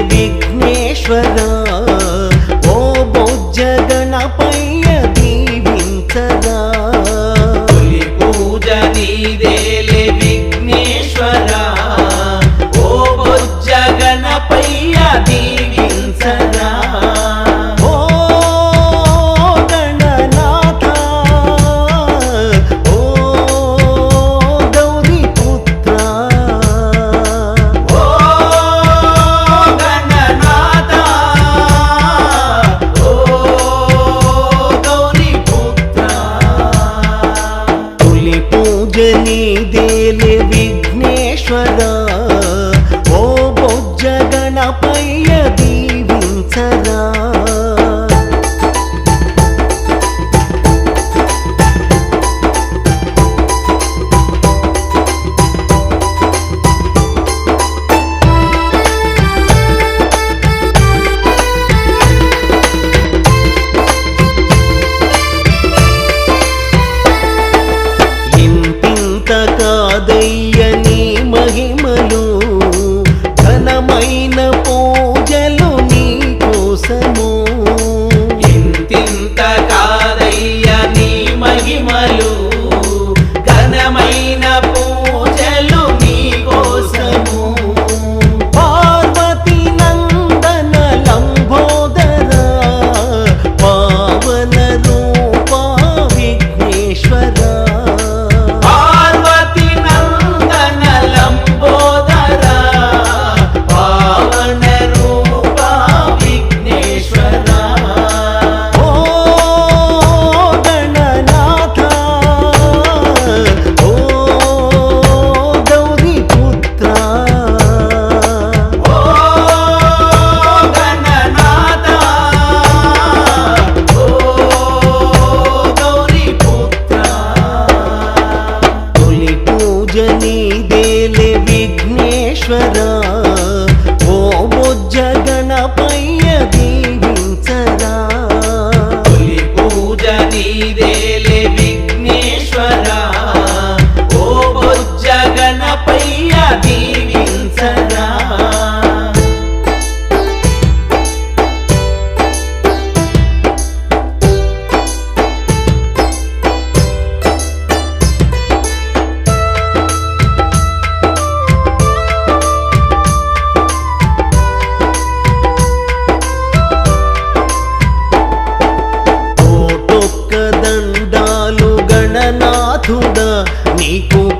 విఘ్నేశ్వరా.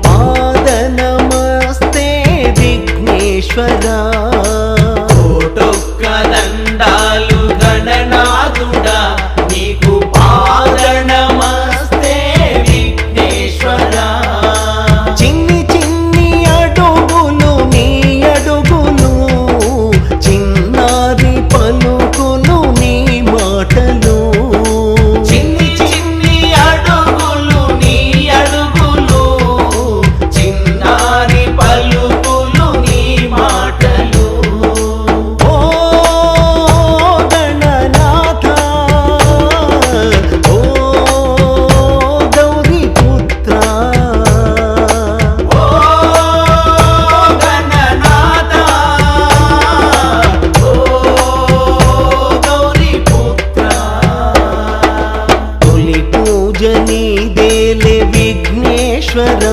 पादनमस्ते विघ्नेश्वरा perra.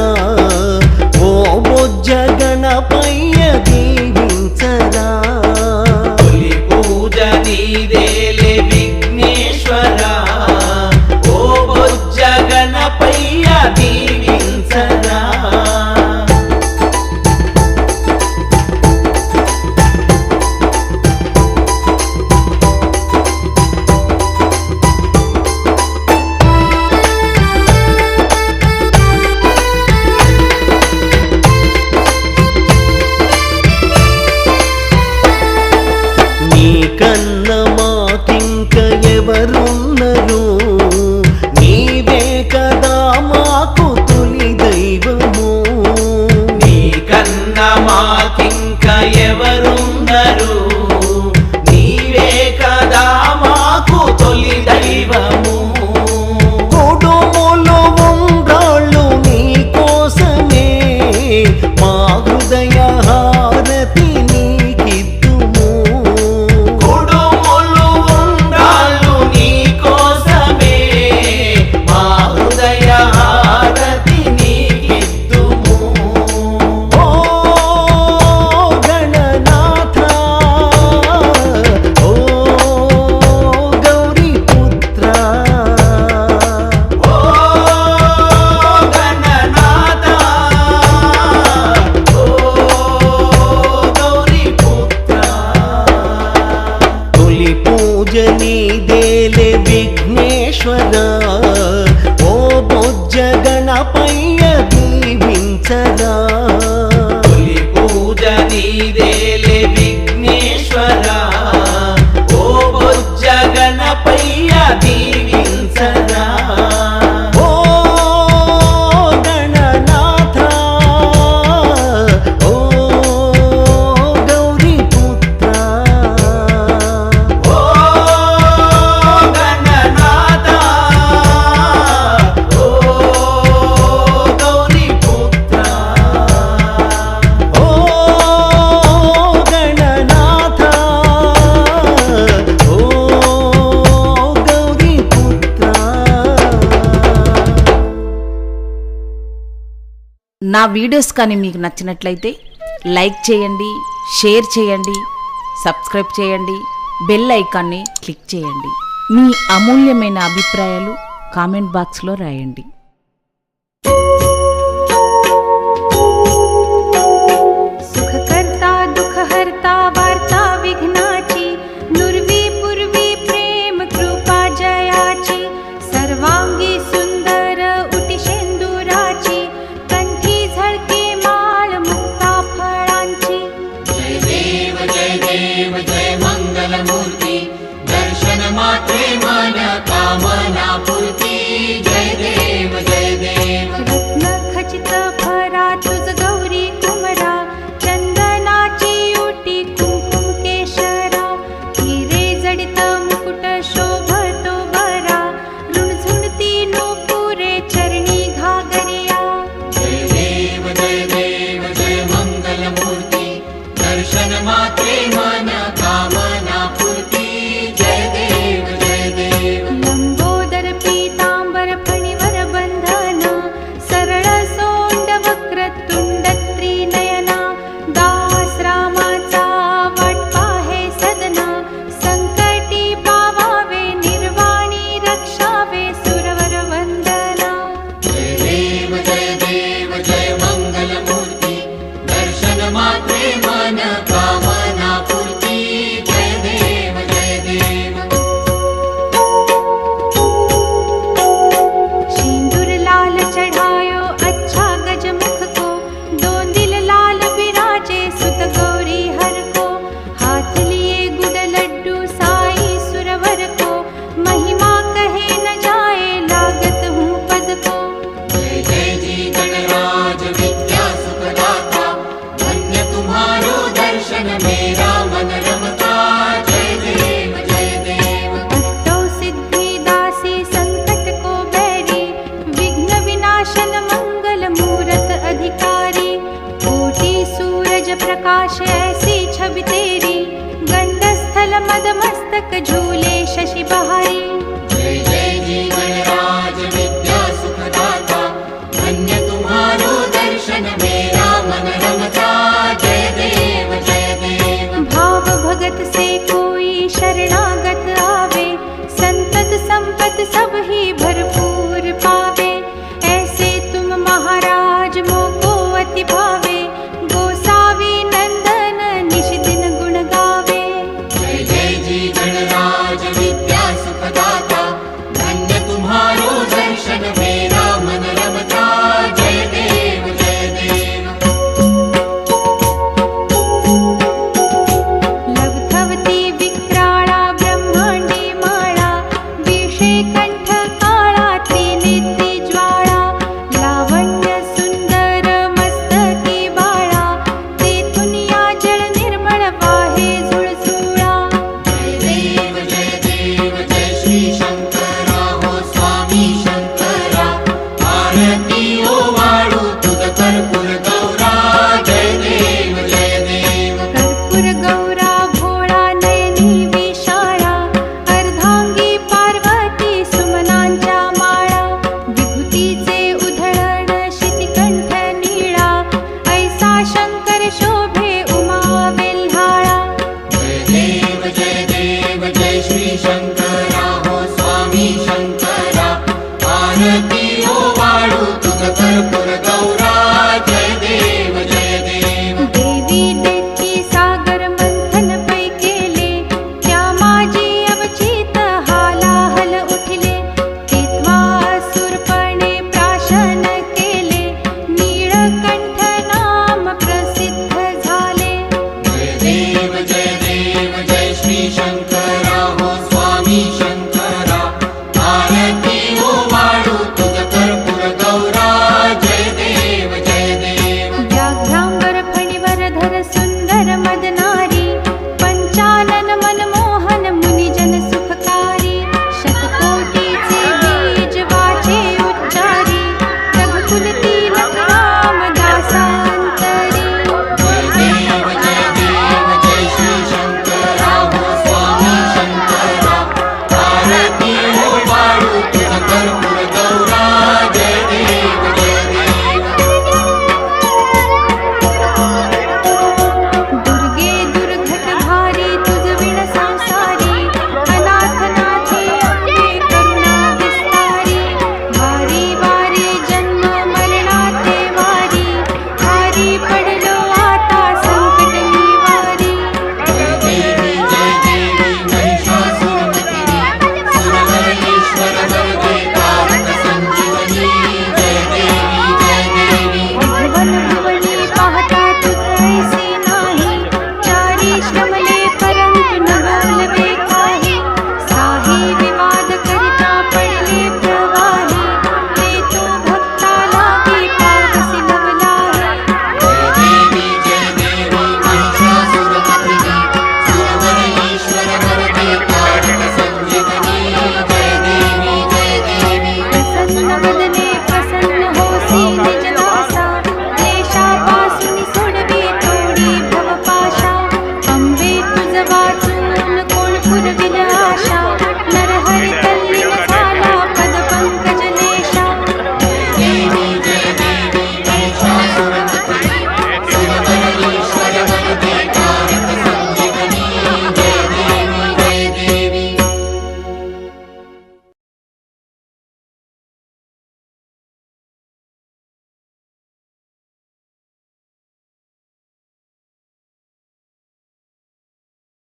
నా videos కానీ మీకు నచ్చినట్లయితే లైక్ చేయండి షేర్ చేయండి సబ్స్క్రైబ్ చేయండి బెల్ ఐకాన్ని క్లిక్ చేయండి. మీ అమూల్యమైన అభిప్రాయాలు కామెంట్ బాక్స్లో రాయండి. Yeah.